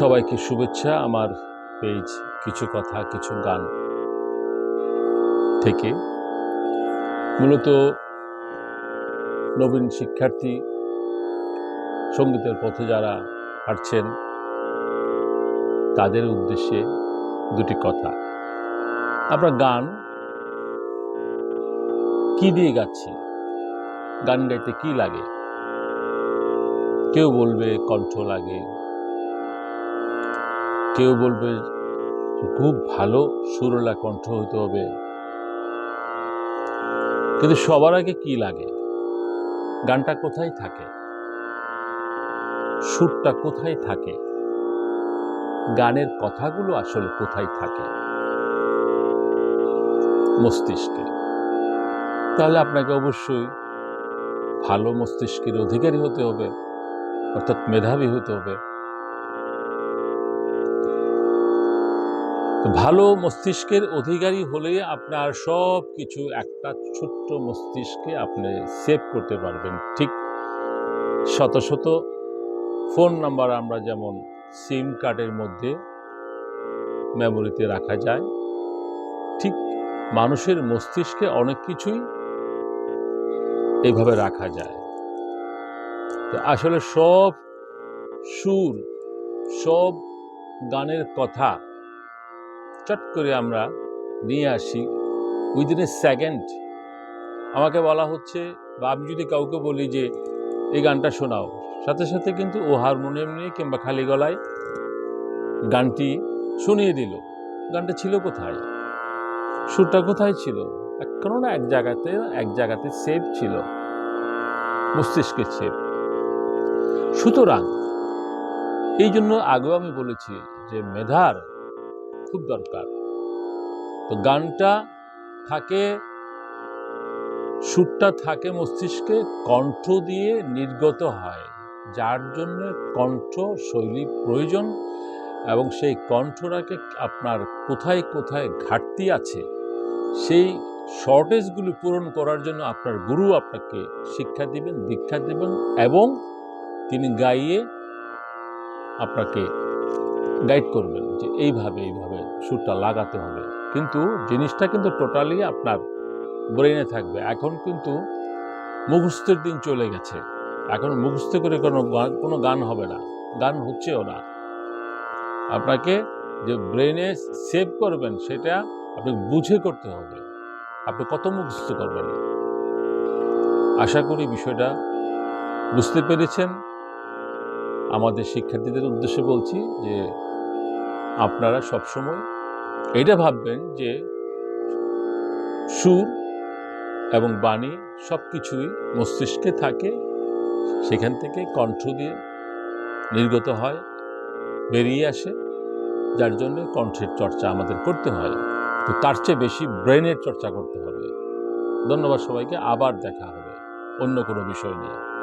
সবাইকে শুভেচ্ছা। আমার পেজ কিছু কথা, কিছু গান থেকে। মূলত নবীন শিক্ষার্থী সঙ্গীতের পথে যারা হাঁটছেন, তাদের উদ্দেশ্যে দুটি কথা। আমরা গান কি দিয়ে গাচ্ছি? গান গাইতে কি লাগে? কেউ বলবে কণ্ঠ লাগে কেউ বলবে খুব ভালো সুরলা কণ্ঠ হতে হবে। কিন্তু সবার আগে কি লাগে? গানটা কোথায় থাকে? সুরটা কোথায় থাকে? গানের কথাগুলো আসলে কোথায় থাকে? মস্তিষ্কে। তাহলে আপনাকে অবশ্যই ভালো মস্তিষ্কের অধিকারী হতে হবে, অর্থাৎ মেধাবী হতে হবে। ভালো মস্তিষ্কের অধিকারী হলে আপনার সব কিছু একটা ছোট্ট মস্তিষ্কে আপনি সেভ করতে পারবেন। ঠিক শত শত ফোন নাম্বার আমরা যেমন সিম কার্ডের মধ্যে মেমোরিতে রাখা যায়, ঠিক মানুষের মস্তিষ্কে অনেক কিছুই এইভাবে রাখা যায়। তো আসলে সব সুর, সব গানের কথা চট করে আমরা নিয়ে আসি উইদিন এ সেকেন্ড আমাকে বলা হচ্ছে, বা আমি যদি কাউকে বলি যে, এই গানটা শোনাও। সাথে সাথে কিন্তু ও হারমোনিয়াম নিয়ে কিংবা খালি গলায় গানটি শুনিয়ে দিল। গানটা ছিল কোথায়? সুরটা কোথায় ছিল? কোনো না এক জায়গাতে এক জায়গাতে সেভ ছিল। মস্তিষ্কের সেভ সুতরাং, এই জন্য আগেও আমি বলেছি যে, মেধার খুব দরকার। তো গানটা থাকে, সুরটা থাকে মস্তিষ্কে, কণ্ঠ দিয়ে নির্গত হয়, যার জন্য কণ্ঠ শৈলী প্রয়োজন এবং সেই কণ্ঠটাকে আপনার কোথায় কোথায় ঘাটতি আছে, সেই শর্টেজগুলি পূরণ করার জন্য আপনার গুরু আপনাকে শিক্ষা দিবেন, দীক্ষা দিবেন এবং তিনি গাইয়ে আপনাকে গাইড করবেন যে এইভাবে এইভাবে সুরটা লাগাতে হবে। কিন্তু জিনিসটা কিন্তু টোটালি আপনার ব্রেনে থাকবে। এখন কিন্তু মুখস্থের দিন চলে গেছে। এখন মুখস্থ করে কোনো কোনো গান হবে না। গান হচ্ছেও না। আপনাকে যে ব্রেনে সেভ করবেন সেটা আপনি বুঝে করতে হবে। আপনি কত মুখস্থ করবেন? আশা করি বিষয়টা বুঝতে পেরেছেন। আমাদের শিক্ষার্থীদের উদ্দেশ্যে বলছি যে আপনারা সবসময় এটা ভাববেন যে সুর এবং বাণী সব কিছুই মস্তিষ্কে থাকে, সেখান থেকে কণ্ঠ দিয়ে নির্গত হয়, বেরিয়ে আসে, যার জন্য কণ্ঠের চর্চা আমাদের করতে হয়। তো তার চেয়ে বেশি ব্রেনের চর্চা করতে হবে। ধন্যবাদ সবাইকে, আবার দেখা হবে অন্য কোনো বিষয় নিয়ে।